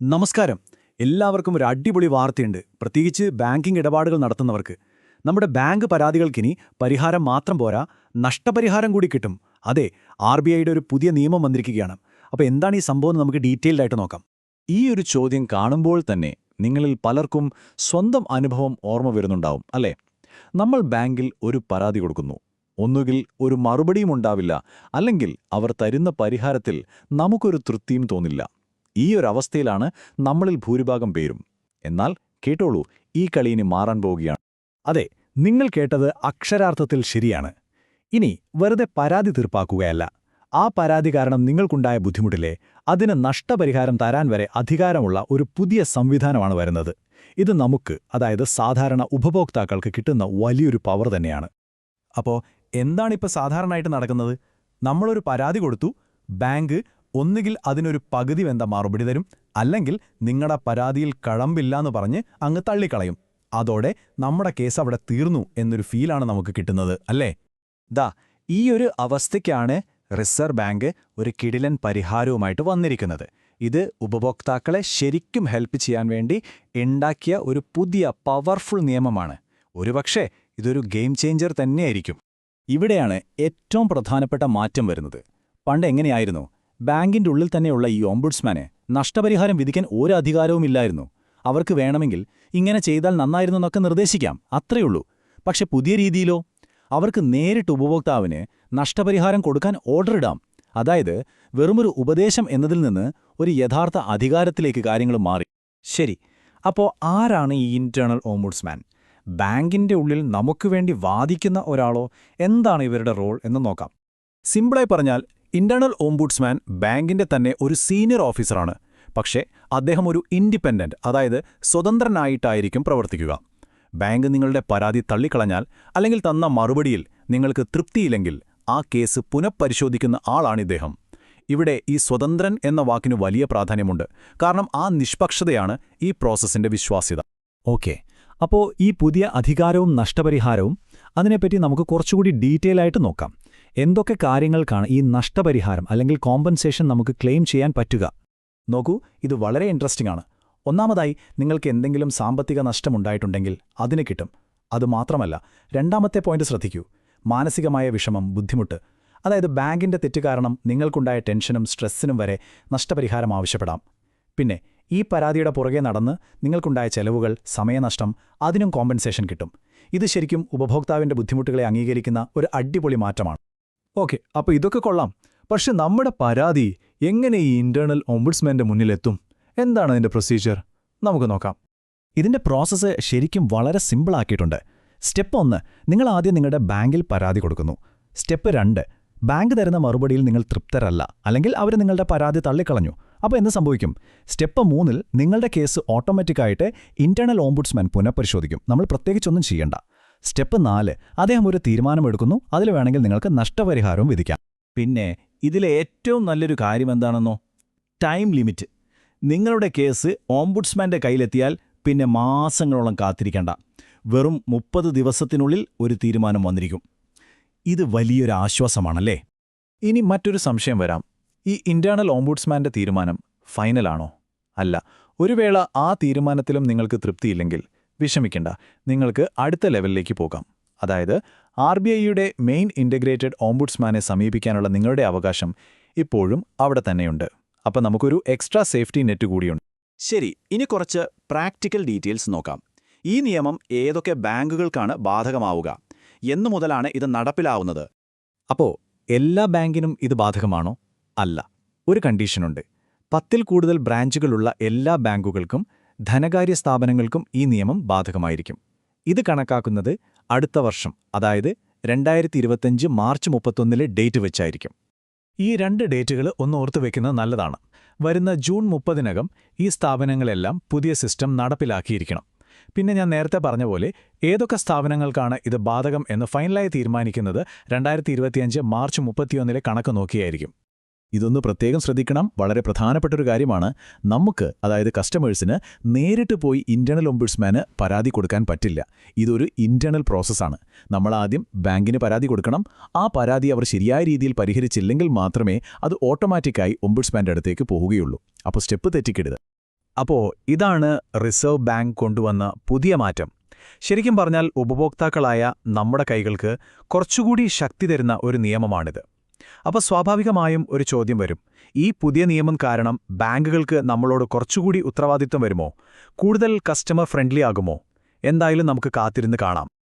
നമസ്കാരം. എല്ലാവർക്കും ഒരു അടിപൊളി വാർത്തയുണ്ട്. പ്രത്യേകിച്ച് ബാങ്കിംഗ് ഇടപാടുകൾ നടത്തുന്നവർക്ക്. നമ്മുടെ ബാങ്ക് പരാതികൾക്കിനി പരിഹാരം മാത്രം പോരാ നഷ്ടപരിഹാരം കൂടി കിട്ടും. അതെ ആർ ബി ഐയുടെ ഒരു പുതിയ നിയമം വന്നിരിക്കുകയാണ്. അപ്പോൾ എന്താണ് ഈ സംഭവം നമുക്ക് ഡീറ്റെയിൽഡ് ആയിട്ട് നോക്കാം. ഈ ഒരു ചോദ്യം കാണുമ്പോൾ തന്നെ നിങ്ങളിൽ പലർക്കും സ്വന്തം അനുഭവം ഓർമ്മ വരുന്നുണ്ടാവും അല്ലേ? നമ്മൾ ബാങ്കിൽ ഒരു പരാതി കൊടുക്കുന്നു. ഒന്നുകിൽ ഒരു മറുപടിയും ഉണ്ടാവില്ല അല്ലെങ്കിൽ അവർ തരുന്ന പരിഹാരത്തിൽ നമുക്കൊരു തൃപ്തിയും തോന്നില്ല. ഈ ഒരു അവസ്ഥയിലാണ് നമ്മളിൽ ഭൂരിഭാഗം പേരും. എന്നാൽ കേട്ടോളൂ ഈ കളി ഇനി മാറാൻ പോവുകയാണ്. അതെ നിങ്ങൾ കേട്ടത് അക്ഷരാർത്ഥത്തിൽ ശരിയാണ്. ഇനി വെറുതെ പരാതി തീർപ്പാക്കുകയല്ല. ആ പരാതി കാരണം നിങ്ങൾക്കുണ്ടായ ബുദ്ധിമുട്ടിലെ അതിന് നഷ്ടപരിഹാരം തരാൻ വരെ അധികാരമുള്ള ഒരു പുതിയ സംവിധാനമാണ് വരുന്നത്. ഇത് നമുക്ക് അതായത് സാധാരണ ഉപഭോക്താക്കൾക്ക് കിട്ടുന്ന വലിയൊരു പവർ തന്നെയാണ്. അപ്പോൾ എന്താണിപ്പോൾ സാധാരണയായിട്ട് നടക്കുന്നത്? നമ്മളൊരു പരാതി കൊടുത്തു ബാങ്ക് ഒന്നുകിൽ അതിനൊരു പകുതി വെന്ത മറുപടി തരും അല്ലെങ്കിൽ നിങ്ങളുടെ പരാതിയിൽ കഴമ്പില്ലാന്ന് പറഞ്ഞ് അങ്ങ് തള്ളിക്കളയും. അതോടെ നമ്മുടെ കേസ് അവിടെ തീർന്നു എന്നൊരു ഫീലാണ് നമുക്ക് കിട്ടുന്നത് അല്ലേ? ദാ ഈ ഒരു അവസ്ഥയ്ക്കാണ് റിസർവ് ബാങ്ക് ഒരു കിടിലൻ പരിഹാരവുമായിട്ട് വന്നിരിക്കുന്നത്. ഇത് ഉപഭോക്താക്കളെ ശരിക്കും ഹെൽപ്പ് ചെയ്യാൻ വേണ്ടി ഉണ്ടാക്കിയ ഒരു പുതിയ പവർഫുൾ നിയമമാണ്. ഒരുപക്ഷെ ഇതൊരു ഗെയിം ചേഞ്ചർ തന്നെയായിരിക്കും. ഇവിടെയാണ് ഏറ്റവും പ്രധാനപ്പെട്ട മാറ്റം വരുന്നത്. പണ്ട് എങ്ങനെയായിരുന്നു? ബാങ്കിന്റെ ഉള്ളിൽ തന്നെയുള്ള ഈ ഓംബുഡ്സ്മാനെ നഷ്ടപരിഹാരം വിധിക്കാൻ ഒരു അധികാരവുമില്ലായിരുന്നു അവർക്ക് വേണമെങ്കിൽ ഇങ്ങനെ ചെയ്താൽ നന്നായിരുന്നു എന്നൊക്കെ നിർദ്ദേശിക്കാം അത്രയുള്ളൂ പക്ഷെ പുതിയ രീതിയിലോ? അവർക്ക് നേരിട്ട് ഉപഭോക്താവിന് നഷ്ടപരിഹാരം കൊടുക്കാൻ ഓർഡർ ഇടാം. അതായത് വെറുമൊരു ഉപദേശം എന്നതിൽ നിന്ന് ഒരു യഥാർത്ഥ അധികാരത്തിലേക്ക് കാര്യങ്ങൾ മാറി. ശരി അപ്പോൾ ആരാണ് ഈ ഇന്റേണൽ ഓംബുഡ്സ്മാൻ ബാങ്കിന്റെ ഉള്ളിൽ നമുക്ക് വേണ്ടി വാദിക്കുന്ന ഒരാളോ? എന്താണ് ഇവരുടെ റോൾ എന്ന് നോക്കാം. സിമ്പിളായി പറഞ്ഞാൽ ഇന്റേണൽ ഓംബുഡ്സ്മാൻ ബാങ്കിന്റെ തന്നെ ഒരു സീനിയർ ഓഫീസറാണ്. പക്ഷേ അദ്ദേഹം ഒരു ഇൻഡിപെൻഡന്റ് അതായത് സ്വതന്ത്രനായിട്ടായിരിക്കും പ്രവർത്തിക്കുക. ബാങ്ക് നിങ്ങളുടെ പരാതി തള്ളിക്കളഞ്ഞാൽ അല്ലെങ്കിൽ തന്ന മറുപടിയിൽ നിങ്ങൾക്ക് തൃപ്തിയില്ലെങ്കിൽ ആ കേസ് പുനഃപരിശോധിക്കുന്ന ആളാണിദ്ദേഹം ഇവിടെ ഈ സ്വതന്ത്രൻ എന്ന വാക്കിന് വലിയ പ്രാധാന്യമുണ്ട്. കാരണം ആ നിഷ്പക്ഷതയാണ് ഈ പ്രോസസ്സിന്റെ വിശ്വാസ്യത. ഓക്കെ. അപ്പോൾ ഈ പുതിയ അധികാരവും നഷ്ടപരിഹാരവും അതിനെപ്പറ്റി നമുക്ക് കുറച്ചുകൂടി ഡീറ്റെയിൽ ആയിട്ട് നോക്കാം. എന്തൊക്കെ കാര്യങ്ങൾക്കാണ് ഈ നഷ്ടപരിഹാരം അല്ലെങ്കിൽ കോമ്പൻസേഷൻ നമുക്ക് ക്ലെയിം ചെയ്യാൻ പറ്റുക? നോക്കൂ ഇത് വളരെ ഇൻട്രസ്റ്റിംഗ് ആണ്. ഒന്നാമതായി നിങ്ങൾക്ക് എന്തെങ്കിലും സാമ്പത്തിക നഷ്ടമുണ്ടായിട്ടുണ്ടെങ്കിൽ അതിന് കിട്ടും. അതുമാത്രമല്ല രണ്ടാമത്തെ പോയിന്റ് ശ്രദ്ധിക്കൂ. മാനസികമായ വിഷമം ബുദ്ധിമുട്ട് അതായത് ബാങ്കിന്റെ തെറ്റ് കാരണം നിങ്ങൾക്കുണ്ടായ ടെൻഷനും സ്ട്രെസ്സിനും വരെ നഷ്ടപരിഹാരം ആവശ്യപ്പെടാം. പിന്നെ ഈ പരാതിയുടെ പുറകെ നടന്ന് നിങ്ങൾക്കുണ്ടായ ചെലവുകൾ സമയനഷ്ടം അതിനും കോമ്പൻസേഷൻ കിട്ടും. ഇത് ശരിക്കും ഉപഭോക്താവിന്റെ ബുദ്ധിമുട്ടുകളെ അംഗീകരിക്കുന്ന ഒരു അടിപൊളി മാറ്റമാണ്. ഓക്കെ അപ്പോൾ ഇതൊക്കെ കൊള്ളാം. പക്ഷെ നമ്മുടെ പരാതി എങ്ങനെ ഈ ഇന്റേണൽ ഓംബുഡ്സ്മാന്റെ മുന്നിലെത്തും? എന്താണ് അതിന്റെ പ്രൊസീജിയർ നമുക്ക് നോക്കാം. ഇതിന്റെ പ്രോസസ്സ് ശരിക്കും വളരെ സിമ്പിളാക്കിയിട്ടുണ്ട് സ്റ്റെപ്പ് ഒന്ന് നിങ്ങൾ ആദ്യം നിങ്ങളുടെ ബാങ്കിൽ പരാതി കൊടുക്കുന്നു. സ്റ്റെപ്പ് രണ്ട് ബാങ്ക് തരുന്ന മറുപടിയിൽ നിങ്ങൾ തൃപ്തരല്ല അല്ലെങ്കിൽ അവർ നിങ്ങളുടെ പരാതി തള്ളിക്കളഞ്ഞു. അപ്പോൾ എന്ത് സംഭവിക്കും? സ്റ്റെപ്പ് മൂന്നിൽ നിങ്ങളുടെ കേസ് ഓട്ടോമാറ്റിക്കായിട്ട് ഇന്റേണൽ ഓംബുഡ്സ്മാൻ പുനഃപരിശോധിക്കും. നമ്മൾ പ്രത്യേകിച്ചൊന്നും ചെയ്യണ്ട. സ്റ്റെപ്പ് നാല്. അദ്ദേഹം ഒരു തീരുമാനമെടുക്കുന്നു. അതിൽ വേണമെങ്കിൽ നിങ്ങൾക്ക് നഷ്ടപരിഹാരവും വിധിക്കാം. പിന്നെ ഇതിലെ ഏറ്റവും നല്ലൊരു കാര്യം എന്താണെന്നോ? Time limit. നിങ്ങളുടെ കേസ് ഓംബുഡ്സ്മാന്റെ കയ്യിലെത്തിയാൽ പിന്നെ മാസങ്ങളോളം കാത്തിരിക്കേണ്ട. വെറും മുപ്പത് ദിവസത്തിനുള്ളിൽ ഒരു തീരുമാനം വന്നിരിക്കും. ഇത് വലിയൊരു ആശ്വാസമാണല്ലേ? ഇനി മറ്റൊരു സംശയം വരാം. ഈ ഇന്റേണൽ ഓംബുഡ്സ്മാന്റെ തീരുമാനം ഫൈനലാണോ അല്ല. ഒരു വേള ആ തീരുമാനത്തിലും നിങ്ങൾക്ക് തൃപ്തിയില്ലെങ്കിൽ വിഷമിക്കണ്ട. നിങ്ങൾക്ക് അടുത്ത ലെവലിലേക്ക് പോകാം. അതായത് ആർ ബി ഐയുടെ മെയിൻ ഇന്റഗ്രേറ്റഡ് ഓംബുഡ്സ്മാനെ സമീപിക്കാനുള്ള നിങ്ങളുടെ അവകാശം ഇപ്പോഴും അവിടെ തന്നെയുണ്ട്. അപ്പം നമുക്കൊരു എക്സ്ട്രാ സേഫ്റ്റി നെറ്റ് കൂടിയുണ്ട്. ശരി ഇനി കുറച്ച് പ്രാക്ടിക്കൽ ഡീറ്റെയിൽസ് നോക്കാം. ഈ നിയമം ഏതൊക്കെ ബാങ്കുകൾക്കാണ് ബാധകമാവുക? എന്നു മുതലാണ് ഇത് നടപ്പിലാവുന്നത്. അപ്പോൾ എല്ലാ ബാങ്കിനും ഇത് ബാധകമാണോ? അല്ല. ഒരു കണ്ടീഷനുണ്ട്. പത്തിൽ കൂടുതൽ ബ്രാഞ്ചുകളുള്ള എല്ലാ ബാങ്കുകൾക്കും ധനകാര്യ സ്ഥാപനങ്ങൾക്കും ഈ നിയമം ബാധകമായിരിക്കും. ഇത് കണക്കാക്കുന്നത് അടുത്ത വർഷം അതായത് രണ്ടായിരത്തി ഇരുപത്തഞ്ച് മാർച്ച് മുപ്പത്തൊന്നിലെ ഡേറ്റ് വെച്ചായിരിക്കും. ഈ രണ്ട് ഡേറ്റുകൾ ഒന്ന് ഓർത്തു വയ്ക്കുന്നത് നല്ലതാണ്. വരുന്ന ജൂൺ മുപ്പതിനകം ഈ സ്ഥാപനങ്ങളെല്ലാം പുതിയ സിസ്റ്റം നടപ്പിലാക്കിയിരിക്കണം. പിന്നെ ഞാൻ നേരത്തെ പറഞ്ഞ പോലെ ഏതൊക്കെ സ്ഥാപനങ്ങൾക്കാണ് ഇത് ബാധകം എന്ന് ഫൈനലായി തീരുമാനിക്കുന്നത് രണ്ടായിരത്തി മാർച്ച് മുപ്പത്തിയൊന്നിലെ കണക്ക് നോക്കിയായിരിക്കും. ഇതൊന്ന് പ്രത്യേകം ശ്രദ്ധിക്കണം. വളരെ പ്രധാനപ്പെട്ട ഒരു കാര്യമാണ്. നമുക്ക് അതായത് കസ്റ്റമേഴ്സിന് നേരിട്ട് പോയി ഇന്റേണൽ ഒംബുഡ്സ്മാന് പരാതി കൊടുക്കാൻ പറ്റില്ല. ഇതൊരു ഇന്റേണൽ പ്രോസസ്സാണ് നമ്മൾ ആദ്യം ബാങ്കിന് പരാതി കൊടുക്കണം. ആ പരാതി അവർ ശരിയായ രീതിയിൽ പരിഹരിച്ചില്ലെങ്കിൽ മാത്രമേ അത് ഓട്ടോമാറ്റിക്കായി ഒംബുഡ്സ്മാന്റെ അടുത്തേക്ക് പോവുകയുള്ളൂ. അപ്പോൾ സ്റ്റെപ്പ് തെറ്റിക്കരുത് അപ്പോൾ ഇതാണ് റിസർവ് ബാങ്ക് കൊണ്ടുവന്ന പുതിയ മാറ്റം. ശരിക്കും പറഞ്ഞാൽ ഉപഭോക്താക്കളായ നമ്മുടെ കൈകൾക്ക് കുറച്ചുകൂടി ശക്തി തരുന്ന ഒരു നിയമമാണിത്. അപ്പോൾ സ്വാഭാവികമായും ഒരു ചോദ്യം വരും. ഈ പുതിയ നിയമം കാരണം ബാങ്കുകൾക്ക് നമ്മളോട് കുറച്ചുകൂടി ഉത്തരവാദിത്വം വരുമോ? കൂടുതൽ കസ്റ്റമർ ഫ്രണ്ട്ലി ആകുമോ? എന്തായാലും നമുക്ക് കാത്തിരുന്ന് കാണാം.